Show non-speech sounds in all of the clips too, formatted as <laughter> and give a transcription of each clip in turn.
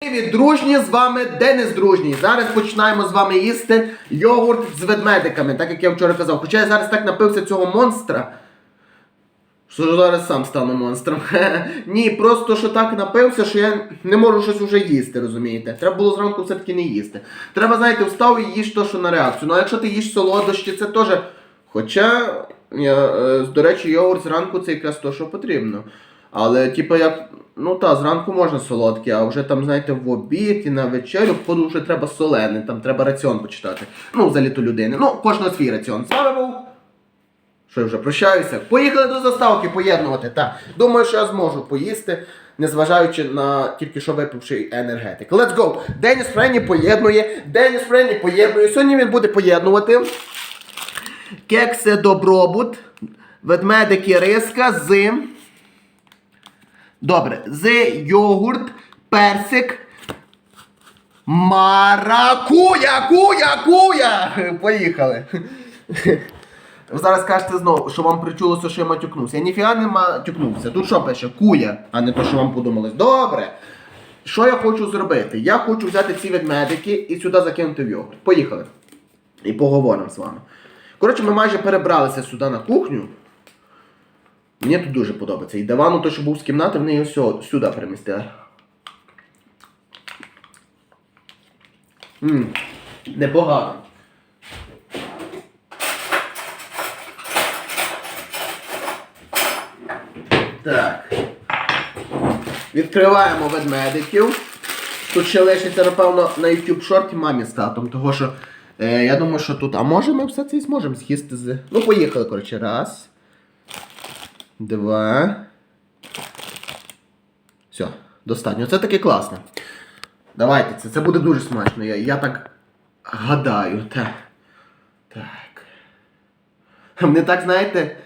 Привіт, дружні, з вами Денис Дружній. Зараз починаємо з вами їсти йогурт з ведмедиками, так як я вчора казав. Хоча я зараз так напився цього монстра. Що зараз сам стану монстром. <laughs> Ні, просто що так напився, що я не можу щось уже їсти, розумієте? Треба було зранку все-таки не їсти. Треба, знаєте, встав і їж то, що на реакцію. Ну а якщо ти їш солодощі, це теж. Хоча, я, е, до речі, йогурт зранку це якраз то, що потрібно. Але, типу, як. Ну та, зранку можна солодкі, а вже там, знаєте, в обід і на вечерю, походу вже треба солене, там треба раціон почитати. Ну, взагалі то людини. Ну, кожного свій раціон. З вами був. Що я вже прощаюся? Поїхали до заставки поєднувати. Так. Думаю, що я зможу поїсти, незважаючи на тільки що випивший енергетик. Let's go! Деніс Френні поєднує. Деніс Френні поєднує. Сьогодні він буде поєднувати. Кекси добробут, ведмедики риска з. Добре, з йогурт, персик. Маракуя, куя, куя! <laughs> Поїхали. <laughs> Ви зараз кажете знову, що вам причулося, що я матюкнувся. Я ніфіга не матюкнувся. Тут що пише? Куя, а не то, що вам подумалось. Добре. Що я хочу зробити? Я хочу взяти ці ведмедики і сюди закинути в йогурт. Поїхали. І поговоримо з вами. Коротше, ми майже перебралися сюди на кухню. Мені тут дуже подобається. І дивану, той, що був з кімнати, вони його сюди перемістили. Ммм, непогано. Так. Відкриваємо ведмедиків. Тут ще лишиться, напевно, на YouTube шорті мамі з татом, того що е, я думаю, що тут. А може ми все це і зможемо з'їсти з. Ну, поїхали, коротше, раз. Два. Все, достатньо. Це таке класне. Давайте, це, це буде дуже смачно. Я, я так гадаю. Так. Так. Вони так, знаєте,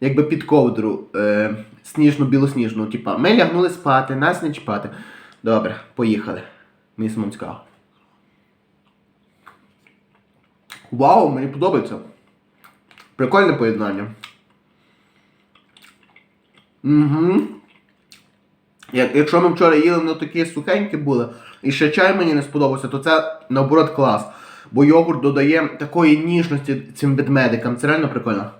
якби під ковдру е, сніжну, білосніжну. Типа, ми лягнули спати, нас не чіпати. Добре, поїхали. Мені самому цікаво. Вау, мені подобається. Прикольне поєднання. Угу. Як, якщо ми вчора їли, вони такі сухенькі були, і ще чай мені не сподобався, то це наоборот клас. Бо йогурт додає такої ніжності цим ведмедикам. Це реально прикольно.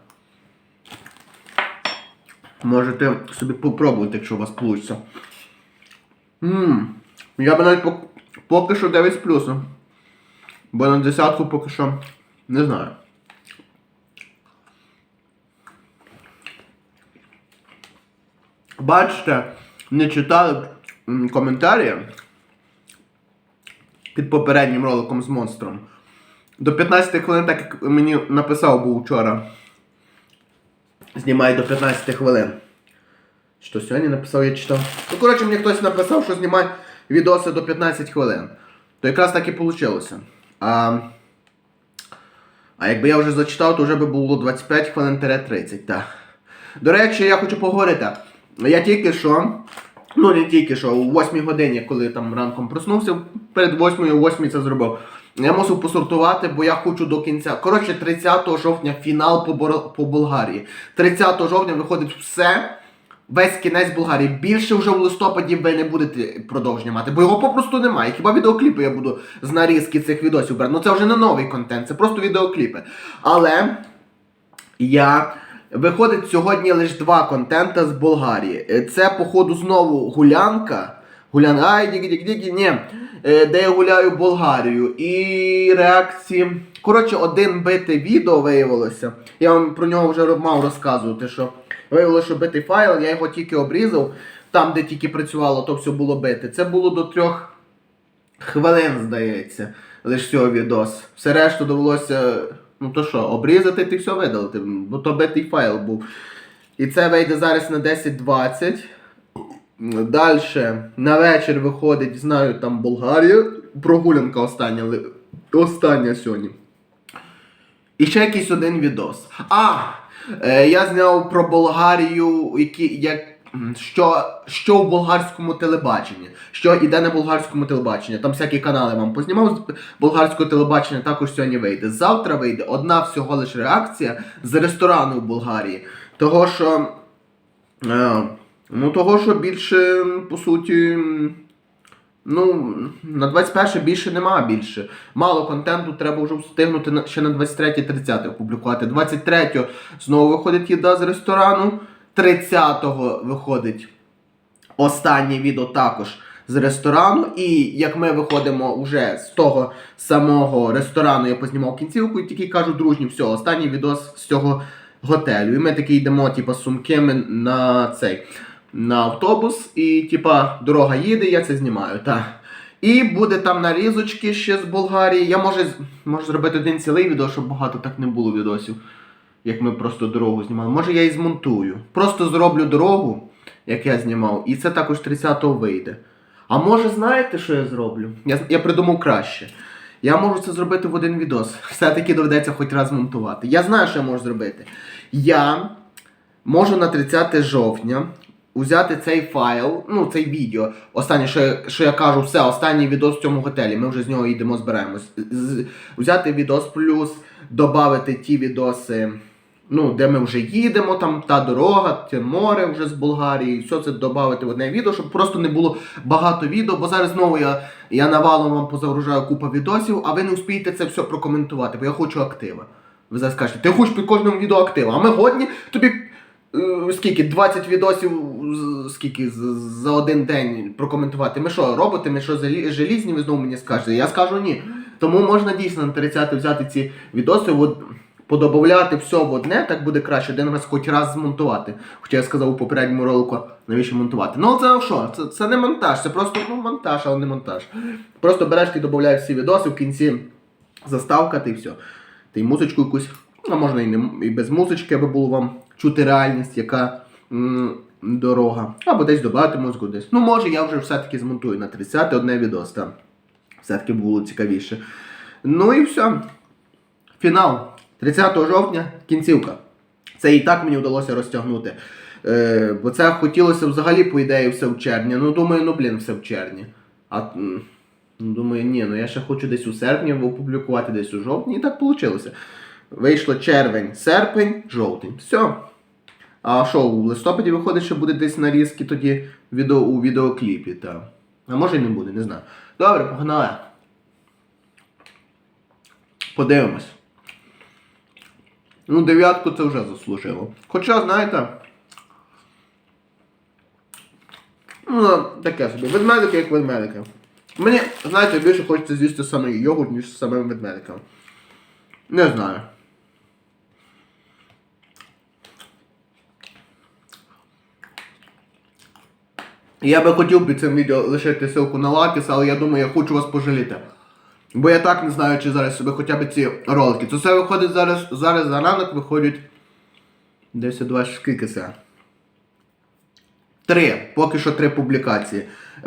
Можете собі попробувати, якщо у вас вийде. Я би навіть поки що 9 з плюсом. Бо на десятку поки що не знаю. Бачите, не читали коментарі під попереднім роликом з монстром. До 15 хвилин, так як мені написав був вчора. Знімай до 15 хвилин. Що сьогодні написав, я читав. Ну, коротше, мені хтось написав, що знімай відоси до 15 хвилин. То якраз так і вийшло. А, а якби я вже зачитав, то вже би було 25 хвилин 30. Так. До речі, я хочу поговорити. Я тільки що, ну не тільки що, у 8 годині, коли там ранком проснувся, перед 8 о 8 це зробив. Я мусив посортувати, бо я хочу до кінця. Коротше, 30 жовтня фінал по, Бор... по Болгарії. 30 жовтня виходить все. Весь кінець Болгарії. Більше вже в листопаді ви не будете продовження мати, бо його попросту немає. Хіба відеокліпи я буду з нарізки цих відосів брати. Ну це вже не новий контент, це просто відеокліпи. Але я. Виходить сьогодні лише два контента з Болгарії. Е, Це, походу, знову гулянка. Гулянка. Ай, дігі дігі дігі ні. Е, Де я гуляю Болгарію. І реакції. Коротше, один бите відео виявилося. Я вам про нього вже мав розказувати, що виявилося, що битий файл, я його тільки обрізав. Там, де тільки працювало, то все було бите. Це було до трьох хвилин, здається, лише цього відос. Все решту довелося, ну то що, обрізати ти все видалити, бо то битий файл був. І це вийде зараз на 10.20. Далі на вечір виходить, знаю, там Болгарія. Прогулянка остання, остання сьогодні. І ще якийсь один відос. А! Е, я зняв про Болгарію, які, як, що, що в болгарському телебаченні. Що іде на болгарському телебаченні. Там всякі канали вам познімав з болгарського телебачення, також сьогодні вийде. Завтра вийде одна всього лише реакція з ресторану в Болгарії. Того, що. Е, ну, того, що більше, по суті. Ну, на 21 більше нема більше. Мало контенту, треба вже встигнути ще на 23-30 опублікувати. 23 знову виходить їда з ресторану. 30-го виходить останнє відео також з ресторану. І як ми виходимо вже з того самого ресторану, я познімав кінцівку і тільки кажу, дружні, все, останній відос з цього готелю. І ми таки йдемо, типу, з сумками на цей на автобус, і типа дорога їде, я це знімаю. Та. І буде там нарізочки ще з Болгарії. Я можу, можу зробити один цілий відео, щоб багато так не було відосів, як ми просто дорогу знімали. Може я і змонтую. Просто зроблю дорогу, як я знімав, і це також 30-го вийде. А може, знаєте, що я зроблю? Я, я придумав краще. Я можу це зробити в один відос. <laughs> Все-таки доведеться хоч раз монтувати. Я знаю, що я можу зробити. Я можу на 30 жовтня взяти цей файл, ну цей відео. Останнє, що я, що я кажу, все, останній відос в цьому готелі. Ми вже з нього йдемо, збираємось. Взяти відос плюс, додати ті відоси, ну, де ми вже їдемо, там та дорога, те море вже з Болгарії, все це додати в одне відео, щоб просто не було багато відео, бо зараз знову я, я навалом вам позагружаю купу відосів, а ви не успієте це все прокоментувати, бо я хочу актива. Ви зараз скажете, ти хочеш під кожним відео актива, а ми годні тобі е, скільки, 20 відосів скільки за один день прокоментувати. Ми що, роботи, ми що желізні, ви знову мені скажете? Я скажу ні. Тому можна дійсно на 30 взяти ці відоси, от, подобавляти все в одне, так буде краще, один раз хоч раз змонтувати. Хоча я сказав у попередньому ролику, навіщо монтувати. Ну це що? Це, це не монтаж, це просто ну, монтаж, але не монтаж. Просто береш ти додаєш всі відоси, в кінці заставка, ти все. Ти музичку якусь, а можна і, не, і без музички, аби було вам чути реальність, яка м, дорога. Або десь додати музику десь. Ну, може, я вже все-таки змонтую на 30 одне відос. Все-таки було цікавіше. Ну і все. Фінал. 30 жовтня кінцівка. Це і так мені вдалося розтягнути. Е, бо це хотілося взагалі, по ідеї, все в червні. Ну, думаю, ну блін, все в червні. А ну, думаю, ні, ну я ще хочу десь у серпні опублікувати, десь у жовтні, і так вийшло. Вийшло червень, серпень, жовтень. Все. А що, у листопаді виходить, що буде десь нарізки тоді відео, у відеокліпі, та. А може і не буде, не знаю. Добре, погнали. Подивимось. Ну, дев'ятку це вже заслужило. Хоча, знаєте. Ну, таке собі. Ведмедики як ведмедики. Мені, знаєте, більше хочеться з'їсти саме йогурт, ніж самим ведмедиком. Не знаю. Я би хотів під цим відео лишити ссылку на Лакіс, але я думаю, я хочу вас пожаліти. Бо я так не знаю, чи зараз собі хоча б ці ролики. Це все виходить зараз, зараз за ранок виходять. 10, 20, скільки це? Три. Поки що три публікації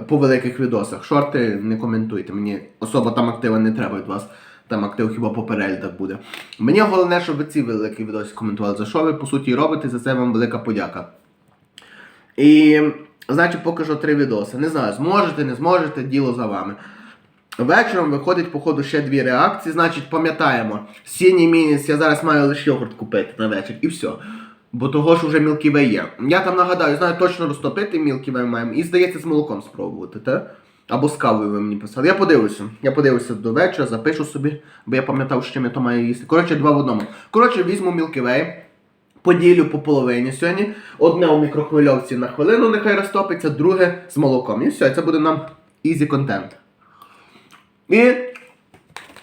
по великих відосах. Шорти не коментуйте. Мені особо там актива не треба від вас. Там актив хіба по переглядах буде. Мені головне, щоб ви ці великі відоси коментували. За що ви по суті робите, за це вам велика подяка. І значить, поки що три відоси. Не знаю, зможете, не зможете, діло за вами. Вечором виходить, походу, ще дві реакції. Значить, пам'ятаємо, сіній мініс, я зараз маю лише йогурт купити на вечір і все. Бо того ж уже Way є. Я там нагадаю, знаю точно розтопити Way маємо. І здається, з молоком спробувати, та? Або з кавою ви мені писали. Я подивлюся. Я подивлюся до вечора, запишу собі, бо я пам'ятав, що я то маю їсти. Коротше, два в одному. Коротше, візьму Way, поділю по половині сьогодні. Одне у мікрохвильовці на хвилину нехай розтопиться, друге з молоком. І все, це буде нам ізі контент. І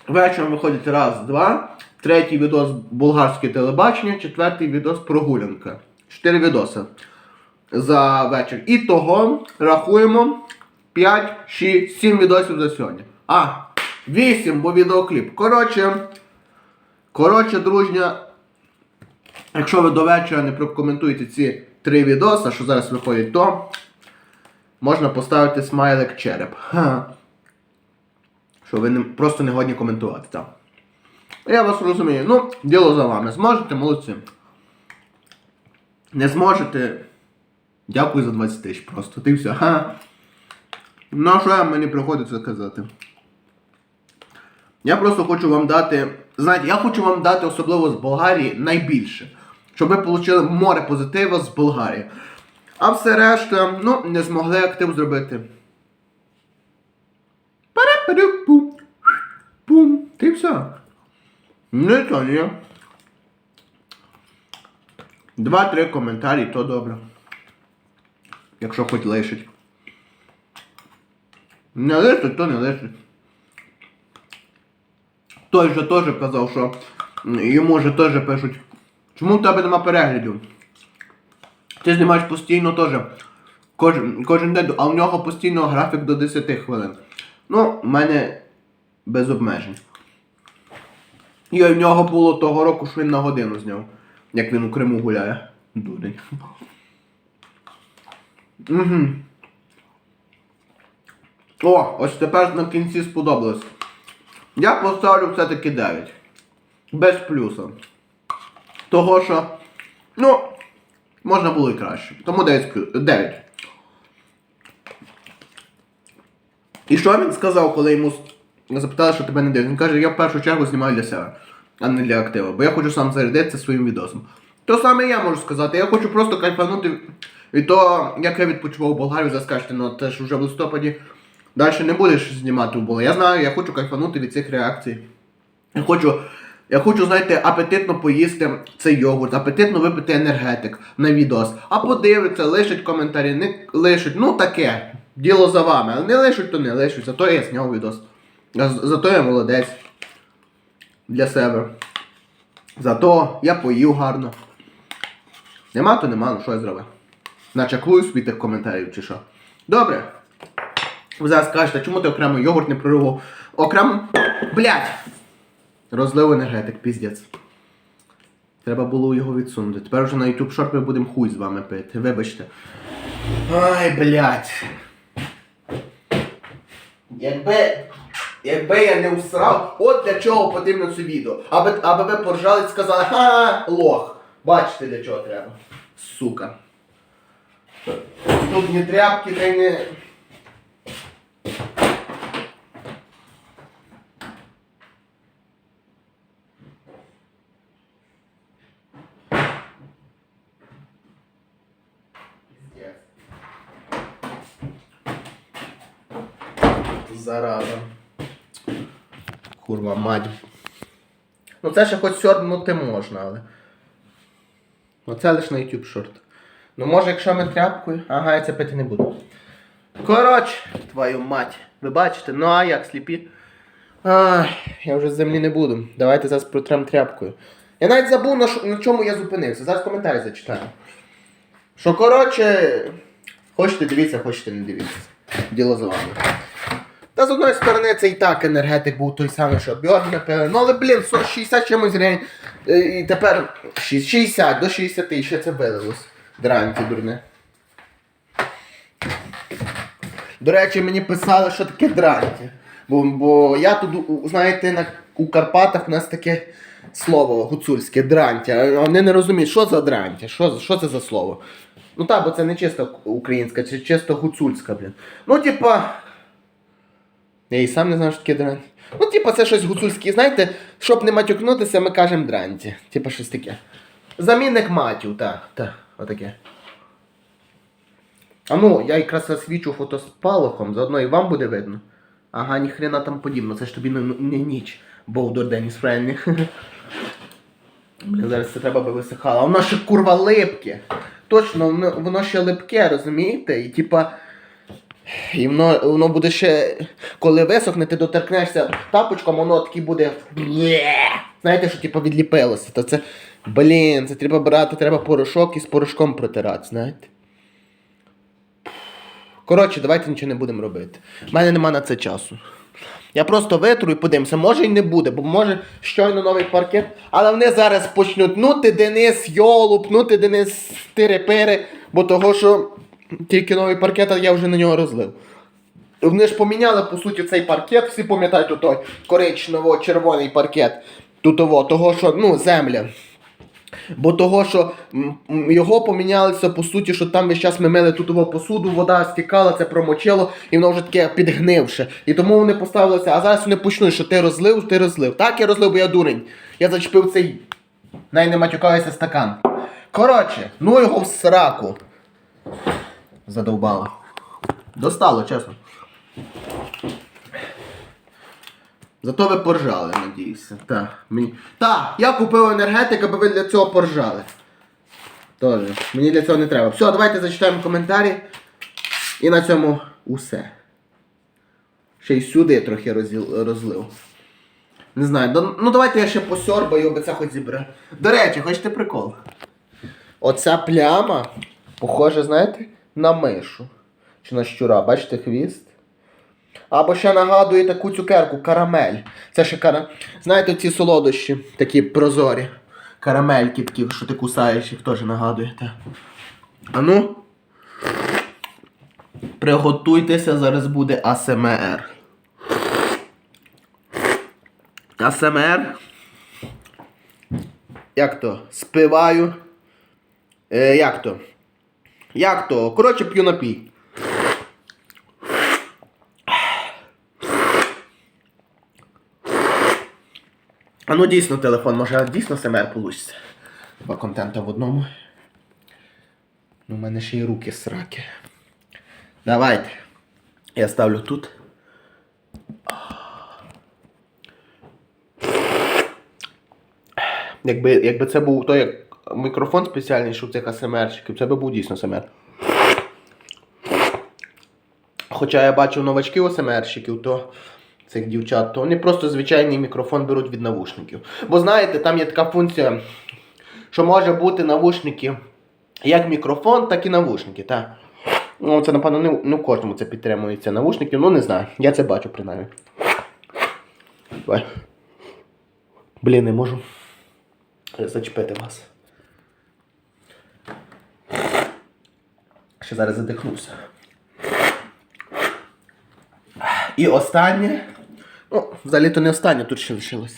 вечором виходить раз, два. Третій відос болгарське телебачення, четвертий відос прогулянка. Чотири відоси за вечір. І того рахуємо 5, 6, 7 відосів за сьогодні. А, 8, бо відеокліп. Коротше, коротше, дружня, якщо ви до вечора не прокоментуєте ці три відоси, що зараз виходять, то можна поставити смайлик череп. Ха. Що ви не, просто не годні коментувати, так. Я вас розумію. Ну, діло за вами. Зможете, молодці. Не зможете. Дякую за 20 тисяч просто. Ти все. Ха. Ну, що я мені приходиться казати? Я просто хочу вам дати. Знаєте, я хочу вам дати особливо з Болгарії найбільше. Щоб ви отримали море позитиву з Болгарії. А все решта, ну, не змогли актив зробити. Пум. Ти все. Не то ні. Два-три коментарі, то добре. Якщо хоч лишить. Не лишить, то не лишить. Той же теж казав, що йому вже теж пишуть. Чому в тебе нема переглядів? Ти знімаєш постійно теж. Кожен, кожен день, а у нього постійно графік до 10 хвилин. Ну, в мене без обмежень. І в нього було того року, що він на годину зняв. Як він у Криму гуляє. Дудень. Угу. О, ось тепер на кінці сподобалось. Я поставлю все-таки 9. Без плюса. Того що. Ну, можна було і краще. Тому 9. 9. І що він сказав, коли йому запитали, що тебе не дивить? Він каже, я в першу чергу знімаю для себе, а не для актива, бо я хочу сам зарядитися своїм відосом. То саме я можу сказати, я хочу просто кайфанути від того, як я відпочивав у Болгарії, зараз скажете, ну ти ж вже в листопаді далі не будеш знімати у Болгарії. Я знаю, я хочу кайфанути від цих реакцій. Я хочу, я хочу, знаєте, апетитно поїсти цей йогурт, апетитно випити енергетик на відос. А подивиться, лишить коментарі, не лишить. Ну таке. Діло за вами. Але не лишуть, то не лишуть. Зато я зняв відос. Зато я молодець. Для себе. Зато я поїв гарно. Нема, то нема, ну що я зробив? Начаклую собі тих коментарів чи що. Добре. Ви зараз скажете, чому ти окремо йогурт не проривав? Окремо. Блять! Розлив енергетик, піздець. Треба було його відсунути. Тепер вже на YouTube Short ми будемо хуй з вами пити. Вибачте. Ай, блядь. Якби. Якби я не усрав, от для чого потрібно це відео. Аби, аби ви поржали і сказали, ха, лох. Бачите для чого треба. Сука. Тут ні тряпки, та не. Зараза. Курва мать. Ну це ще хоч сьорбнути можна, але. Ну це лише на YouTube шорт. Ну може, якщо ми тряпкою. Ага, я це пити не буду. Коротше, твою мать. Ви бачите? Ну а як сліпі? Ай, я вже з землі не буду. Давайте зараз протрем тряпкою. Я навіть забув на, що- на чому я зупинився. Зараз коментарі зачитаю. Що коротше. Хочете дивіться, хочете не дивіться. Діло за вами. Та з одної сторони це і так енергетик був той самий, що Бьорн напили. Ну але блін, 40, 60 чимось гривень. Е, І тепер 60 до 60 і ще це вилилось. Дранки дурне. До речі, мені писали, що таке дранки. Бо, бо я тут, знаєте, на, у Карпатах у нас таке слово гуцульське дрантя. Вони не розуміють, що за дрантя, що, що це за слово. Ну так, бо це не чисто українська, це чисто гуцульська, блін. Ну, типа. Я і сам не знаю, що таке дранті. Ну, типа, це щось гуцульське, знаєте, щоб не матюкнутися, ми кажемо дранті. Типа щось таке. Замінник матів, так, так, отаке. А ну, я якраз засвічу фотоспалахом, заодно і вам буде видно. Ага, ніхрена там подібно, це ж тобі не, не ніч. Бовдор Деніс Френлі. Блін, зараз це треба би висихало. А воно ще курва липке. Точно, воно ще липке, розумієте? І типа. І воно, воно буде ще, коли висохне, ти доторкнешся тапочком, воно таки буде. Знаєте, що типу відліпилося. То це. Блін, це треба брати, треба порошок і з порошком протирати, знаєте. Коротше, давайте нічого не будемо робити. У мене нема на це часу. Я просто витру і подивимося, може і не буде, бо може щойно новий паркет, але вони зараз почнуть нути Денис Йолуп, нути Денис Тирепири, бо того, що тільки новий паркет, а я вже на нього розлив. Вони ж поміняли, по суті, цей паркет, всі пам'ятають той коричнево-червоний паркет. Тутово, того, що, ну, земля. Бо того, що його помінялися, по суті, що там весь час ми мили тутову посуду, вода стікала, це промочило, і воно вже таке підгнивше. І тому вони поставилися, а зараз вони почнуть, що ти розлив, ти розлив. Так, я розлив, бо я дурень. Я зачепив цей. Най не матюкаюся стакан. Коротше, ну його в сраку. Задовбало. Достало, чесно. Зато ви поржали, надіюся. Так, мені... Так, я купив енергетик, аби ви для цього поржали. Тоже. Мені для цього не треба. Все, давайте зачитаємо коментарі. І на цьому усе. Ще й сюди трохи розіл- розлив. Не знаю, да- ну давайте я ще посьорбаю, аби це хоч зібрав. До речі, хочете прикол? Оця пляма, похоже, знаєте, на мишу. Чи на щура, бачите хвіст? Або ще нагадує таку цукерку, карамель. Це ще кара... Знаєте, ці солодощі, такі прозорі. Карамельки такі, що ти кусаєш, їх теж нагадує. Та. А ну. Приготуйтеся, зараз буде АСМР. АСМР. Як то? Спиваю. Е, як то? Як то? Коротше, п'ю напій. А ну дійсно телефон, може дійсно СМР получиться. Два контента в одному. Ну, у мене ще й руки сраки. Давайте. Я ставлю тут. Якби, якби це був той як мікрофон спеціальний, що в цих АСМРщиків, це би був дійсно СМР. Хоча я бачив новачків АСМРщиків, то цих дівчат, то вони просто звичайний мікрофон беруть від навушників. Бо знаєте, там є така функція, що може бути навушники як мікрофон, так і навушники. Так? Ну, це, напевно, не, не кожному це підтримується навушники, ну не знаю. Я це бачу принаймні. Блін, не можу зачепити вас. Ще зараз задихнуся. І останнє. Ну, взагалі то не останнє, тут ще лишилось.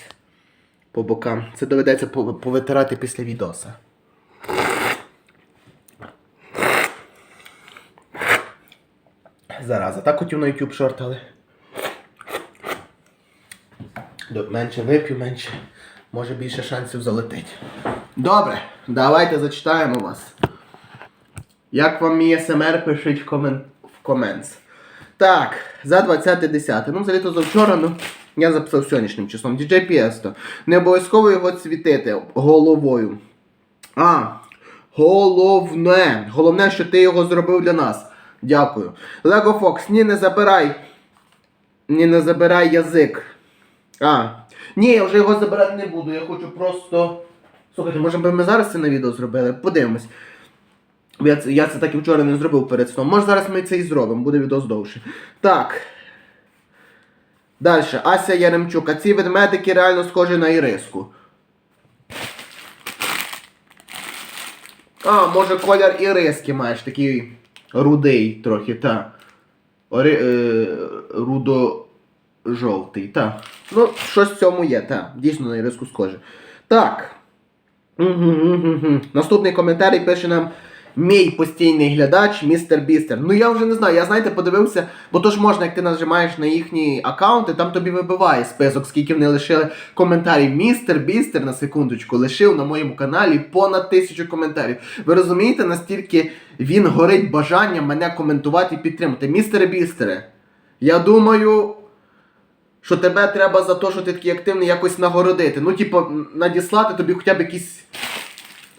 По бокам. Це доведеться повитирати після відоса. Зараза. Так хотів на YouTube шорт, але. Менше вип'ю, менше. Може більше шансів залетить. Добре, давайте зачитаємо вас. Як вам мій СМР, пишіть в, комен... в коментс. Так, за 20.10. Ну, взагалі то завчора, ну, я записав сьогоднішнім числом. DJ Piesto. Не обов'язково його цвітити головою. А, головне. Головне, що ти його зробив для нас. Дякую. Lego Fox, ні, не забирай. Ні, не забирай язик. А. Ні, я вже його забирати не буду. Я хочу просто. Слухайте, може би ми зараз це на відео зробили? Подивимось. Я це, я це так і вчора не зробив перед сном. Може зараз ми це і зробимо, буде відео довше. Так. Далі. Ася Яремчук. А ці ведмедики реально схожі на іриску. А, може колір іриски маєш, такий рудий трохи, та. Ори, е, рудо-жовтий, та. Ну, щось в цьому є, та. Дійсно на іриску схоже. Так. Мгм-гм-гм-гм. Наступний коментарій пише нам мій постійний глядач, містер Бістер. Ну я вже не знаю, я знаєте, подивився, бо то ж можна, як ти нажимаєш на їхні аккаунти, там тобі вибиває список, скільки вони лишили коментарів. Містер Бістер на секундочку лишив на моєму каналі понад тисячу коментарів. Ви розумієте, настільки він горить бажанням мене коментувати і підтримати. Містере Бістере, я думаю що тебе треба за те, що ти такий активний, якось нагородити. Ну, типу, надіслати тобі хоча б якісь.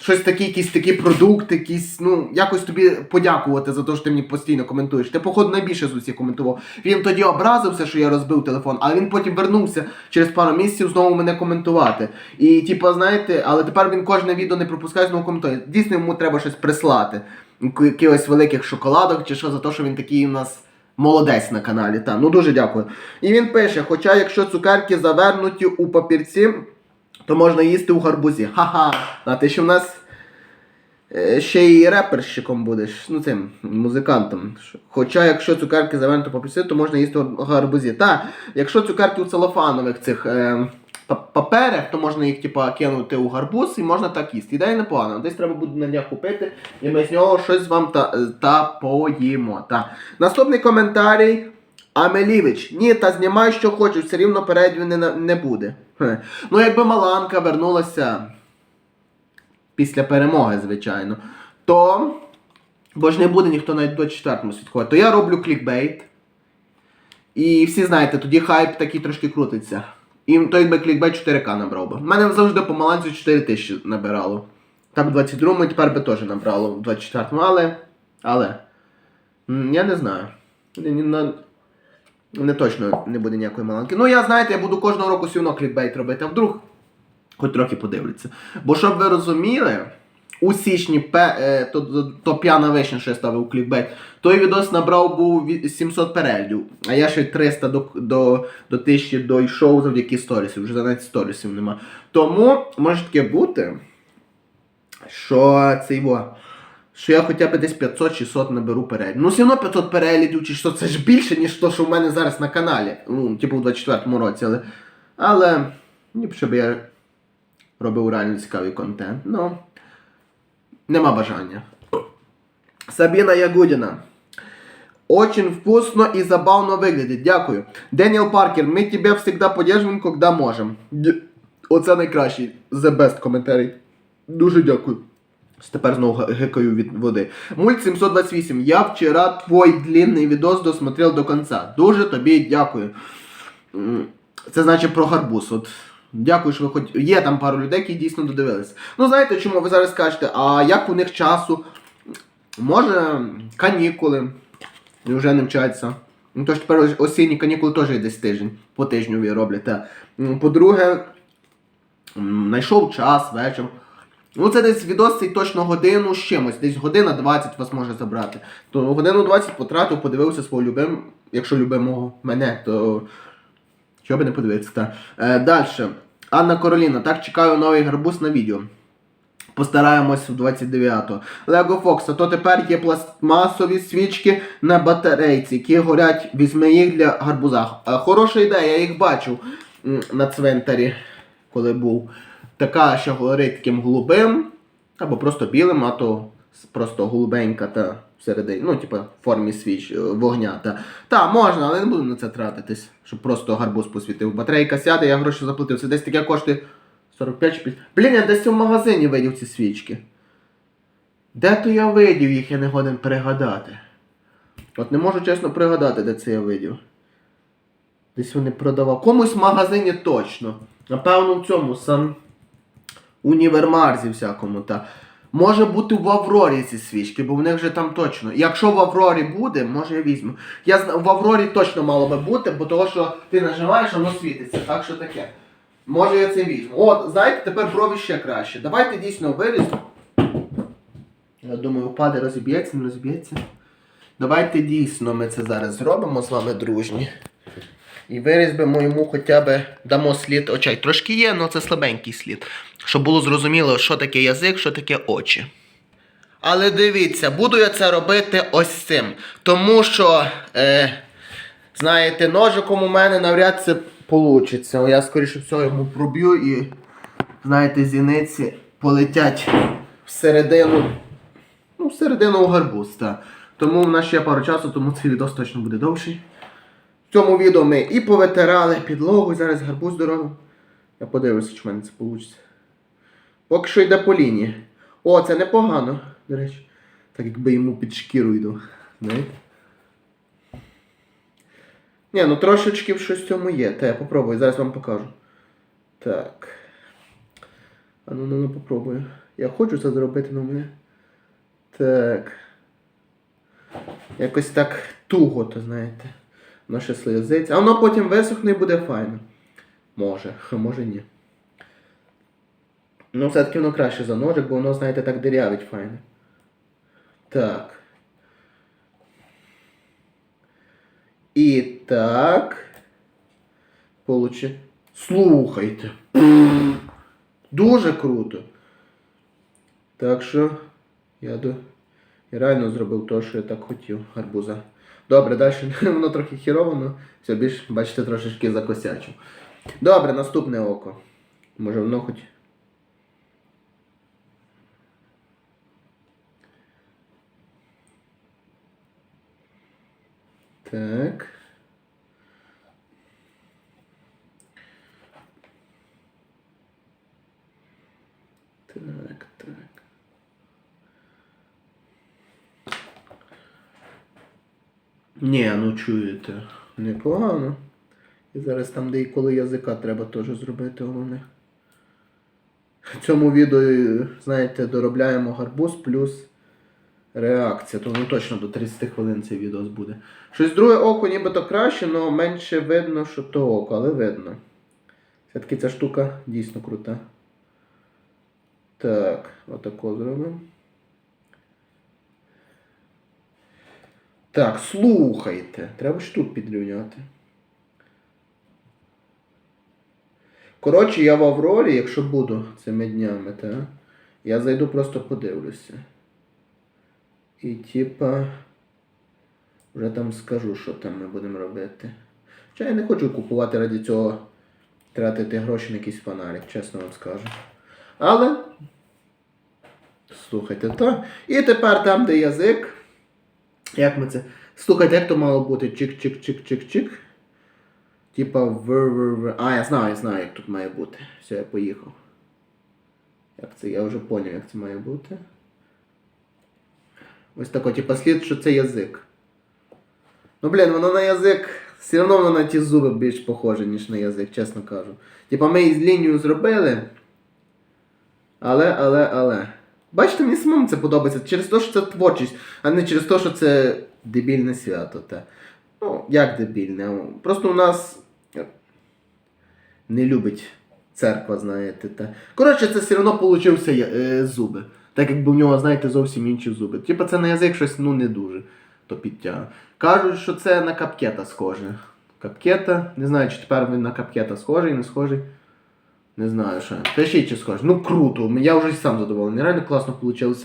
Щось таке, якісь такі продукти, якісь, ну, якось тобі подякувати за те, що ти мені постійно коментуєш. Ти, походу, найбільше з усіх коментував. Він тоді образився, що я розбив телефон, але він потім вернувся через пару місяців знову мене коментувати. І, типу, знаєте, але тепер він кожне відео не пропускає, знову коментує. Дійсно, йому треба щось прислати. Якихось великих шоколадок чи що за те, що він такий у нас молодець на каналі. Та, ну дуже дякую. І він пише: хоча якщо цукерки завернуті у папірці, то можна їсти у гарбузі. Ха-ха. А ти ще в нас е, ще й реперщиком будеш, ну цим музикантом. Хоча якщо цукерки завернуті у папірці, то можна їсти у гарбузі. Та, якщо цукерки у целофанових цих. Е, Паперах, то можна їх типа кинути у гарбуз і можна так їсти. Ідея непогана. Десь треба буде на днях купити, і ми з нього щось вам та, та поїмо. Та. Наступний коментарій. Амелівич, ні, та знімай, що хочеш, все рівно передню не, не буде. Хе. Ну, якби Маланка вернулася після перемоги, звичайно, то. Бо ж не буде ніхто навіть до четвертому слідкувати. То я роблю клікбейт. І всі знаєте, тоді хайп такий трошки крутиться. І то якби клікбейт 4К набрав би. У мене завжди по балансі 4 тисячі набирало. Так, в 22-му і тепер би теж набрало в 24-му, але. Але. Я не знаю. Не, точно не буде ніякої маланки. Ну, я знаєте, я буду кожного року одно клікбейт робити, а вдруг хоч трохи подивляться. Бо щоб ви розуміли, у січні пе, е, то, то, то п'яна вишня, що я ставив клікбейт, той відос набрав був 700 переглядів, а я ще 300 до, до, до 1000 дійшов завдяки сторісів, вже навіть сторісів нема. Тому може таке бути, що це його. Що я хоча б десь 500-600 наберу переглядів. Ну, все одно 500 переглядів чи що, це ж більше, ніж то, що в мене зараз на каналі. Ну, типу в 24-му році, але. Але. Ні, щоб я робив реально цікавий контент. Ну. Нема бажання. Сабіна Ягудіна. Очень вкусно и забавно выглядит. Дякую. Деніел Паркер, ми тебе всегда поддерживаем, когда можем. Оце найкращий the best коментарій. Дуже дякую. Тепер знову гикаю від води. Мульт 728. Я вчора твой длинний відос досмотрел до конца. Дуже тобі дякую. Це значить про гарбуз. От. Дякую, що ви хоч. Є там пару людей, які дійсно додивились. Ну, знаєте, чому ви зараз скажете, а як у них часу? Може, канікули. І вже не вчаться. Ну, то ж тепер осінні канікули теж десь тиждень. По тижню роблять. По-друге, знайшов час, вечір. Ну, це десь відос цей точно годину з чимось, десь година 20 вас може забрати. То годину 20 потратив, подивився свого любим, якщо любимого мене, то що би не подивитися. Та. Е, Далі. Анна Кароліна, так чекаю новий гарбуз на відео. Постараємось в 29-го. Лего Фокс, а то тепер є пластмасові свічки на батарейці, які горять, візьми їх для гарбуза. Е, Хороша ідея, я їх бачив на цвинтарі, коли був. Така, що горить таким голубим, або просто білим, а то просто голубенька та всередині, ну, типу, в формі свіч е, вогня. Та, та можна, але не буду на це тратитись, щоб просто гарбуз посвітив. Батарейка сяде, я гроші заплатив. Це десь таке коштує 45 чи 50. Блін, я десь в магазині видів ці свічки. Де то я видів їх, я не годен пригадати. От не можу чесно пригадати, де це я видів. Десь вони продавав. Комусь в магазині точно. Напевно, в цьому сан універмарзі всякому. Та. Може бути в Аврорі ці свічки, бо в них вже там точно. Якщо в Аврорі буде, може я візьму. Я в Аврорі точно мало би бути, бо того, що ти нажимаєш, воно світиться. Так що таке. Може я це візьму. От, знаєте, тепер брові ще краще. Давайте дійсно виріземо. Я думаю, впаде, розіб'ється, не розіб'ється. Давайте дійсно ми це зараз зробимо з вами дружні. І вирізбимо йому хоча б дамо слід очей. Трошки є, але це слабенький слід. Щоб було зрозуміло, що таке язик, що таке очі. Але дивіться, буду я це робити ось цим. Тому що, е, знаєте, ножиком у мене навряд це вийде. Я скоріше всього йому проб'ю і, знаєте, зіниці полетять всередину. Ну, всередину у гарбуз, так. Тому в нас ще пару часу, тому цей відос точно буде довший. В цьому відео ми і повитирали підлогу, зараз гарбуз дорогу. Я подивлюся, чи в мене це вийде. Поки що йде по лінії. О, це непогано, до речі. Так якби йому під шкіру йду. Знаєте? Ні, ну трошечки щось в цьому є. Та я попробую, зараз вам покажу. Так. А ну ну ну попробую. Я хочу це зробити, але мене. Так. Якось так туго, то знаєте. Ще сльозиться. А воно потім висохне і буде файно. Може, може ні. Ну, все-таки воно краще за ножик, бо воно, знаєте, так дирявить файно. Так. І так. Получи. Слухайте. Дуже круто. Так що я до. Я реально зробив те, що я так хотів, гарбуза. Добре, далі <laughs> воно трохи хіровано. все більш, бачите, трошечки закосячу. Добре, наступне око. Може воно хоч. Так так. Ні, ну чуєте. Непогано. І зараз там, де і коли язика треба теж зробити головне. В цьому відео, знаєте, доробляємо гарбуз плюс реакція. Тому точно до 30 хвилин цей відео буде. Щось друге око нібито краще, але менше видно, що то око, але видно. Все-таки ця штука дійсно крута. Так, отако зробимо. Так, слухайте. Треба ж тут підрівняти. Коротше, я в Аврорі, якщо буду цими днями, та, я зайду просто подивлюся. І типа. Вже там скажу, що там ми будемо робити. Хоча я не хочу купувати раді цього тратити гроші на якийсь фонарик, чесно вам скажу. Але. Слухайте, то. І тепер там, де язик. Як ми це. Слухайте, як то мало бути? Чик-чик-чик-чик-чик. Типа в. А, я знаю, я знаю, як тут має бути. Все, я поїхав. Як це? Я вже поняв, як це має бути. Ось тако, типа слід, що це язик. Ну, блін, воно на язик. Все одно воно на ті зуби більш похоже, ніж на язик, чесно кажу. Типа ми із лінію зробили. Але, але, але. Бачите, мені самому це подобається через те, що це творчість, а не через те, що це дебільне свято. Та. Ну, як дебільне? Просто у нас не любить церква, знаєте. Та. Коротше, це все одно получився е, зуби. Так якби в нього, знаєте, зовсім інші зуби. Типа це на язик щось ну не дуже то підтягує. Кажуть, що це на капкета схоже. Капкета. Не знаю, чи тепер він на капкета схожий, не схожий. Не знаю, що. Пишіть, чи схожий. Ну круто. Я вже сам задоволений. Реально класно вийшло.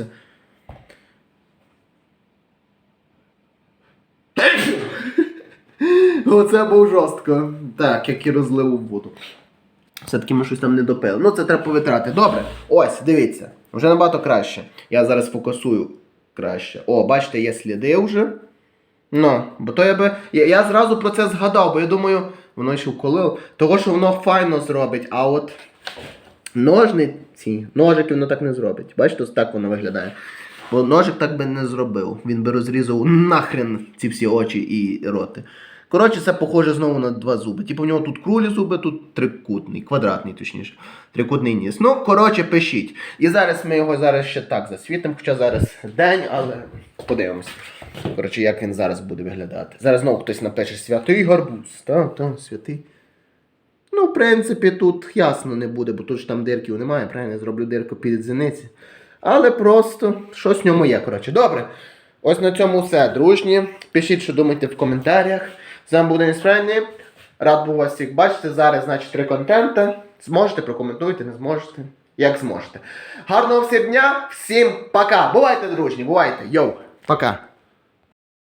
Оце був жорстко. Так, як і розлив у воду. Все-таки ми щось там не допили. Ну, це треба повитрати. Добре. Ось, дивіться. Вже набагато краще. Я зараз фокусую краще. О, бачите, є сліди вже. Ну, бо то я би. Я, я зразу про це згадав, бо я думаю, воно ще вколило. Того, що воно файно зробить, а от ножниці, ножики воно так не зробить. Бачите, так воно виглядає. Бо ножик так би не зробив. Він би розрізав нахрен ці всі очі і роти. Коротше, це похоже знову на два зуби. Типу, у нього тут крулі зуби, тут трикутний, квадратний, точніше. Трикутний ніс. Ну, коротше, пишіть. І зараз ми його зараз ще так засвітимо, хоча зараз день, але подивимось. Коротше, як він зараз буде виглядати. Зараз знову хтось напише святий гарбуз. Так, так, святий. Ну, в принципі, тут ясно не буде, бо тут ж там дирків немає, правильно, я зроблю дирку під зіниці. Але просто щось в ньому є, коротше. Добре. Ось на цьому все, дружні. Пишіть, що думаєте в коментарях. З вами був Денис Френні. Рад був вас всіх бачити. Зараз, значить, три контента. Зможете, прокоментуйте, не зможете. Як зможете. Гарного всім дня, всім пока. Бувайте, дружні, бувайте. Йоу, пока.